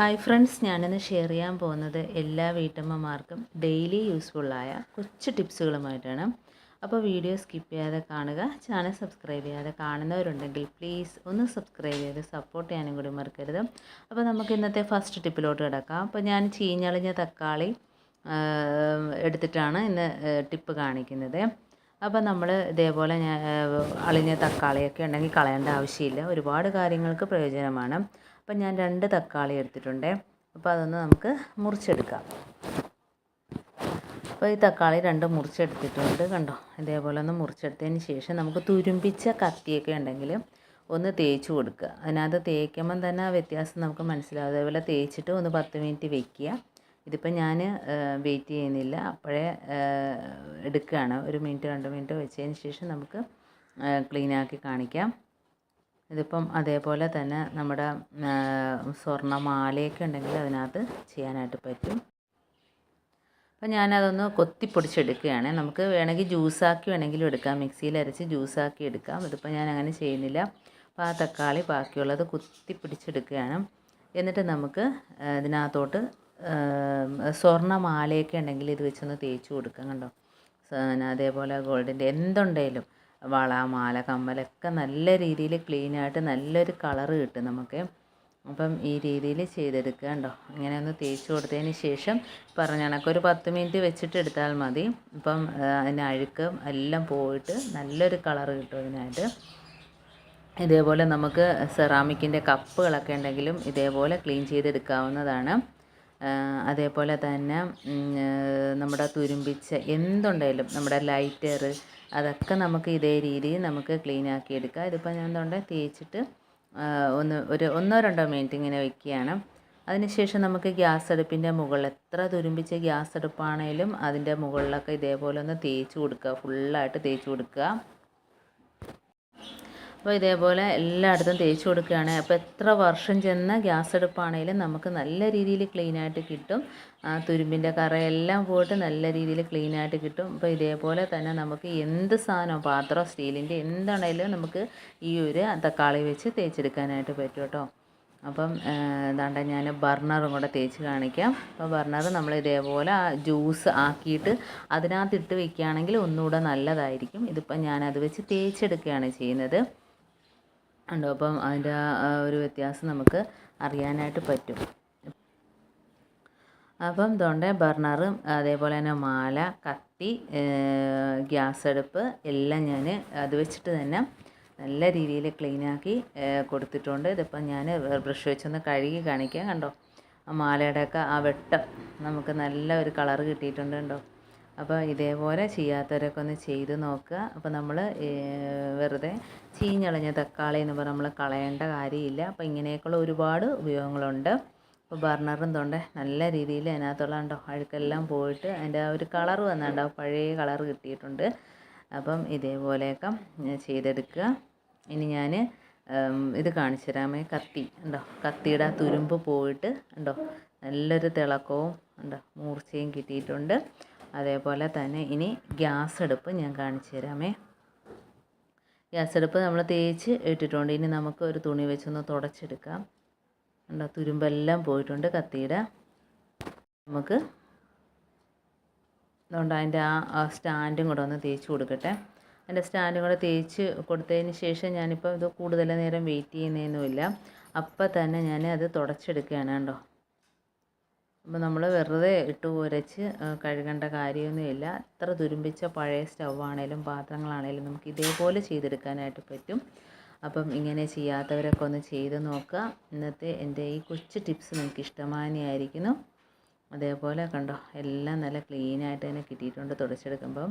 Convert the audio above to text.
Hi friends ഞാനിന്ന് share ചെയ്യാൻ പോകുന്നത് എല്ലാ വീട്ടമ്മമാർക്കും ഡെയിലി യൂസ്ഫുള്ളായ കൊച്ചു ടിപ്സുകളുമായിട്ടാണ് അപ്പോൾ വീഡിയോ സ്കിപ്പ് ചെയ്യാതെ കാണുക. ചാനൽ സബ്സ്ക്രൈബ് ചെയ്യാതെ കാണുന്നവരുണ്ടെങ്കിൽ പ്ലീസ് ഒന്ന് സബ്സ്ക്രൈബ് ചെയ്ത് സപ്പോർട്ട് ചെയ്യാനും കൂടി മറക്കരുത്. അപ്പോൾ നമുക്ക് ഇന്നത്തെ ഫസ്റ്റ് ടിപ്പിലോട്ട് കിടക്കാം. അപ്പോൾ ഞാൻ ചീഞ്ഞളിഞ്ഞ തക്കാളി എടുത്തിട്ടാണ് ഇന്ന് ടിപ്പ് കാണിക്കുന്നത്. അപ്പോൾ നമ്മൾ ഇതേപോലെ ഞാൻ അളിഞ്ഞ തക്കാളിയൊക്കെ ഉണ്ടെങ്കിൽ കളയേണ്ട ആവശ്യമില്ല. ഒരുപാട് കാര്യങ്ങൾക്ക് പ്രയോജനമാണ്. അപ്പം ഞാൻ രണ്ട് തക്കാളി എടുത്തിട്ടുണ്ട്. അപ്പോൾ അതൊന്ന് നമുക്ക് മുറിച്ചെടുക്കാം. അപ്പോൾ ഈ തക്കാളി രണ്ട് മുറിച്ചെടുത്തിട്ടുണ്ട് കണ്ടോ? ഇതേപോലെ ഒന്ന് മുറിച്ചെടുത്തതിന് ശേഷം നമുക്ക് തുരുമ്പിച്ച കത്തിയൊക്കെ ഉണ്ടെങ്കിൽ ഒന്ന് തേച്ച് കൊടുക്കുക. അതിനകത്ത് തേക്കുമ്പം തന്നെ ആ വ്യത്യാസം നമുക്ക് മനസ്സിലാവും. അതേപോലെ തേച്ചിട്ട് ഒന്ന് പത്ത് മിനിറ്റ് വെക്കുക. ഇതിപ്പോൾ ഞാൻ വെയിറ്റ് ചെയ്യുന്നില്ല. അപ്പോഴേ എടുക്കുകയാണ്. ഒരു മിനിറ്റ് രണ്ട് മിനിറ്റ് വെച്ചതിന് ശേഷം നമുക്ക് ക്ലീനാക്കി കാണിക്കാം. ഇതിപ്പം അതേപോലെ തന്നെ നമ്മുടെ സ്വർണമാലയൊക്കെ ഉണ്ടെങ്കിൽ അതിനകത്ത് ചെയ്യാനായിട്ട് പറ്റും. അപ്പം ഞാനതൊന്ന് കൊത്തിപ്പൊടിച്ചെടുക്കുകയാണ്. നമുക്ക് വേണമെങ്കിൽ ജ്യൂസാക്കി വേണമെങ്കിലും എടുക്കാം. മിക്സിയിൽ അരച്ച് ജ്യൂസാക്കി എടുക്കാം. ഇതിപ്പോൾ ഞാൻ അങ്ങനെ ചെയ്യുന്നില്ല. അപ്പോൾ ആ തക്കാളി ബാക്കിയുള്ളത് കുത്തി പിടിച്ചെടുക്കുകയാണ് എന്നിട്ട് നമുക്ക് ഇതിനകത്തോട്ട് സ്വർണമാലയൊക്കെ ഉണ്ടെങ്കിൽ ഇത് വെച്ചൊന്ന് തേച്ച് കൊടുക്കാം കണ്ടോ? അതേപോലെ ഗോൾഡിന്റെ എന്തുണ്ടെങ്കിലും വള മാല കമ്മലൊക്കെ നല്ല രീതിയിൽ ക്ലീനായിട്ട് നല്ലൊരു കളറ് കിട്ടും നമുക്ക്. അപ്പം ഈ രീതിയിൽ ചെയ്തെടുക്കുക കണ്ടോ? ഇങ്ങനെ ഒന്ന് തേച്ച് കൊടുത്തതിന് ശേഷം പറഞ്ഞ ഒരു പത്ത് മിനിറ്റ് വെച്ചിട്ട് എടുത്താൽ മതി. ഇപ്പം അതിന് അഴുക്ക് എല്ലാം പോയിട്ട് നല്ലൊരു കളറ് കിട്ടും അതിനായിട്ട്. ഇതേപോലെ നമുക്ക് സെറാമിക്കിന്റെ കപ്പുകളൊക്കെ ഉണ്ടെങ്കിലും ഇതേപോലെ ക്ലീൻ ചെയ്തെടുക്കാവുന്നതാണ്. അതേപോലെ തന്നെ നമ്മുടെ തുരുമ്പിച്ച എന്തുണ്ടെങ്കിലും നമ്മുടെ ലൈറ്റർ അതൊക്കെ നമുക്ക് ഇതേ രീതിയിൽ നമുക്ക് ക്ലീൻ ആക്കി എടുക്കാം. ഇതിപ്പോൾ ഞാൻ എന്തുകൊണ്ട് തേച്ചിട്ട് ഒന്ന് ഒരു ഒന്നോ രണ്ടോ മിനിറ്റ് ഇങ്ങനെ വെക്കുകയാണ്. അതിനുശേഷം നമുക്ക് ഗ്യാസ് അടുപ്പിന്റെ മുകളിൽ എത്ര തുരുമ്പിച്ച ഗ്യാസ് അടുപ്പാണേലും അതിന്റെ മുകളിലൊക്കെ ഇതേപോലെ ഒന്ന് തേച്ച് കൊടുക്കുക. ഫുള്ളായിട്ട് തേച്ച് കൊടുക്കുക. അപ്പോൾ ഇതേപോലെ എല്ലായിടത്തും തേച്ച് കൊടുക്കുകയാണ്. അപ്പോൾ എത്ര വർഷം ചെന്ന ഗ്യാസ് അടുപ്പാണെങ്കിലും നമുക്ക് നല്ല രീതിയിൽ ക്ലീനായിട്ട് കിട്ടും. ആ തുരുമ്പിന്റെ കറയെല്ലാം പോയിട്ട് നല്ല രീതിയിൽ ക്ലീനായിട്ട് കിട്ടും. അപ്പോൾ ഇതേപോലെ തന്നെ നമുക്ക് എന്ത് സാധനം പാത്രം സ്റ്റീലിന്റെ എന്താണെങ്കിലും നമുക്ക് ഈ ഒരു തക്കാളി വെച്ച് തേച്ചെടുക്കാനായിട്ട് പറ്റും കേട്ടോ. അപ്പം എന്താണ്ട ഞാൻ ബർണറും കൂടെ തേച്ച് കാണിക്കാം. അപ്പോൾ ബർണർ നമ്മൾ ഇതേപോലെ ജ്യൂസ് ആക്കിയിട്ട് അതിനകത്ത് ഇട്ട് വെക്കുകയാണെങ്കിൽ ഒന്നുകൂടെ നല്ലതായിരിക്കും. ഇതിപ്പം ഞാനത് വെച്ച് തേച്ചെടുക്കുകയാണ് ചെയ്യുന്നത്. ഉണ്ടോ? അപ്പം അതിന്റെ ഒരു വ്യത്യാസം നമുക്ക് അറിയാനായിട്ട് പറ്റും. അപ്പം തൊണ്ട ബർണറും അതേപോലെ തന്നെ മാല കത്തി ഗ്യാസ് അടുപ്പ് എല്ലാം ഞാൻ അത് വെച്ചിട്ട് തന്നെ നല്ല രീതിയിൽ ക്ലീനാക്കി കൊടുത്തിട്ടുണ്ട്. ഇതിപ്പം ഞാൻ ബ്രഷ് വെച്ചൊന്ന് കഴുകി കാണിക്കാം കണ്ടോ? ആ മാലയുടെയൊക്കെ ആ വെട്ടം നമുക്ക് നല്ല ഒരു കളറ് കിട്ടിയിട്ടുണ്ട് കണ്ടോ? അപ്പോൾ ഇതേപോലെ ചെയ്യാത്തവരൊക്കെ ഒന്ന് ചെയ്ത് നോക്കുക. അപ്പോൾ നമ്മൾ വെറുതെ ചീഞ്ഞളഞ്ഞ തക്കാളി എന്ന് പറഞ്ഞാൽ നമ്മൾ കളയേണ്ട കാര്യമില്ല. അപ്പോൾ ഇങ്ങനെയൊക്കെയുള്ള ഒരുപാട് ഉപയോഗങ്ങളുണ്ട്. അപ്പോൾ ബർണറും തൊണ്ട് നല്ല രീതിയിൽ അതിനകത്തുള്ള ഉണ്ടോ അഴുക്കെല്ലാം പോയിട്ട് അതിന്റെ ആ ഒരു കളർ വന്നിട്ടുണ്ടാവും പഴയ കളർ കിട്ടിയിട്ടുണ്ട്. അപ്പം ഇതേപോലെയൊക്കെ ചെയ്തെടുക്കുക. ഇനി ഞാൻ ഇത് കാണിച്ചു തരാമേ കത്തി ഉണ്ടോ കത്തിയുടെ ആ തുരുമ്പ് പോയിട്ട് ഉണ്ടോ നല്ലൊരു തിളക്കവും ഉണ്ടോ മൂർച്ചയും കിട്ടിയിട്ടുണ്ട്. അതേപോലെ തന്നെ ഇനി ഗ്യാസ് അടുപ്പ് ഞാൻ കാണിച്ചു തരാമേ. ഗ്യാസ് അടുപ്പ് നമ്മൾ തേച്ച് ഇട്ടിട്ടുണ്ട്. ഇനി നമുക്ക് ഒരു തുണി വെച്ചൊന്ന് തുടച്ചെടുക്കാം. ഉണ്ടോ തുരുമ്പെല്ലാം പോയിട്ടുണ്ട് കത്തിയുടെ. നമുക്ക് അതുകൊണ്ട് അതിന്റെ ആ സ്റ്റാൻഡും കൂടെ ഒന്ന് തേച്ച് കൊടുക്കട്ടെ. അതിന്റെ സ്റ്റാൻഡും കൂടെ തേച്ച് കൊടുത്തതിന് ശേഷം ഞാനിപ്പോൾ ഇത് കൂടുതൽ നേരം വെയിറ്റ് ചെയ്യുന്നതൊന്നുമില്ല അപ്പം തന്നെ ഞാൻ അത് തുടച്ചെടുക്കുകയാണ് കേട്ടോ അപ്പോൾ നമ്മൾ വെറുതെ ഇട്ട് ഉരച്ച് കഴുകേണ്ട കാര്യമൊന്നുമില്ല എത്ര തുരുമ്പിച്ച പഴയ സ്റ്റൗവാണേലും പാത്രങ്ങളാണേലും നമുക്ക് ഇതേപോലെ ചെയ്തെടുക്കാനായിട്ട് പറ്റും. അപ്പം ഇങ്ങനെ ചെയ്യാത്തവരൊക്കെ ഒന്ന് ചെയ്ത് നോക്കുക. ഇന്നത്തെ എന്റെ ഈ കൊച്ചു ടിപ്സ് നിങ്ങൾക്ക് ഇഷ്ടമാനിയായിരിക്കുന്നു. അതേപോലെ കണ്ടോ എല്ലാം നല്ല ക്ലീനായിട്ട് തന്നെ കിട്ടിയിട്ടുണ്ട് തുടച്ചെടുക്കുമ്പം.